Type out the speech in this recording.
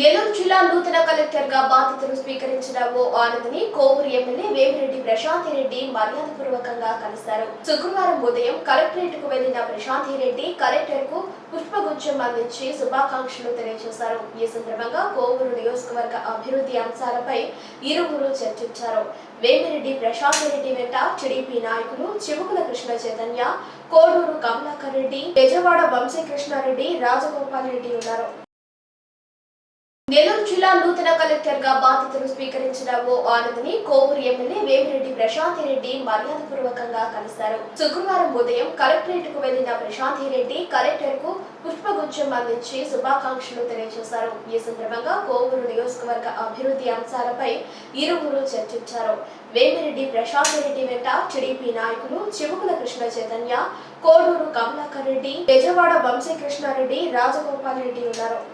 నెల్లూరు జిల్లా నూతన కలెక్టర్గా బాధ్యతలు స్వీకరించిన ఓ ఆనందని కోవూరు ఎమ్మెల్యే వేమిరెడ్డి ప్రశాంతి రెడ్డి మర్యాదపూర్వకంగా కలిశారు. శుక్రవారం ఉదయం కలెక్టరేట్కు వెళ్ళిన ప్రశాంతి రెడ్డి కలెక్టర్కు పుష్పగుచ్చం అందించి శుభాకాంక్షలు తెలియజేశారు. ఈ సందర్భంగా కోవూరు నియోజకవర్గ అభివృద్ధి అంశాలపై ఇరువురు చర్చించారు. వేమిరెడ్డి ప్రశాంత్ రెడ్డి వెంట టీడీపీ నాయకులు చివుకుల కృష్ణ చైతన్య కోడూరు కమలాకర్ రెడ్డి బెజవాడ వంశీకృష్ణారెడ్డి రాజగోపాల్ రెడ్డి ఉన్నారు. నెల్లూరు జిల్లా నూతన కలెక్టర్గా బాధ్యతలు స్వీకరించిన ఓ ఆనందని కోవూరు ఎమ్మెల్యే వేమిరెడ్డి ప్రశాంతి రెడ్డి మర్యాదపూర్వకంగా కలిశారు. శుక్రవారం ఉదయం కలెక్టరేట్కు వెళ్ళిన ప్రశాంతి రెడ్డి కలెక్టర్కు పుష్పగుచ్చం అందించి శుభాకాంక్షలు తెలియజేశారు. ఈ సందర్భంగా కోవూరు నియోజకవర్గ అభివృద్ధి అంశాలపై ఇరువురు చర్చించారు. వేమిరెడ్డి ప్రశాంత్ రెడ్డి వెంట టీడీపీ నాయకులు చివుకుల కృష్ణ చైతన్య కోడూరు కమలాకర్ రెడ్డి బెజవాడ వంశీకృష్ణారెడ్డి రాజగోపాల్ రెడ్డి ఉన్నారు.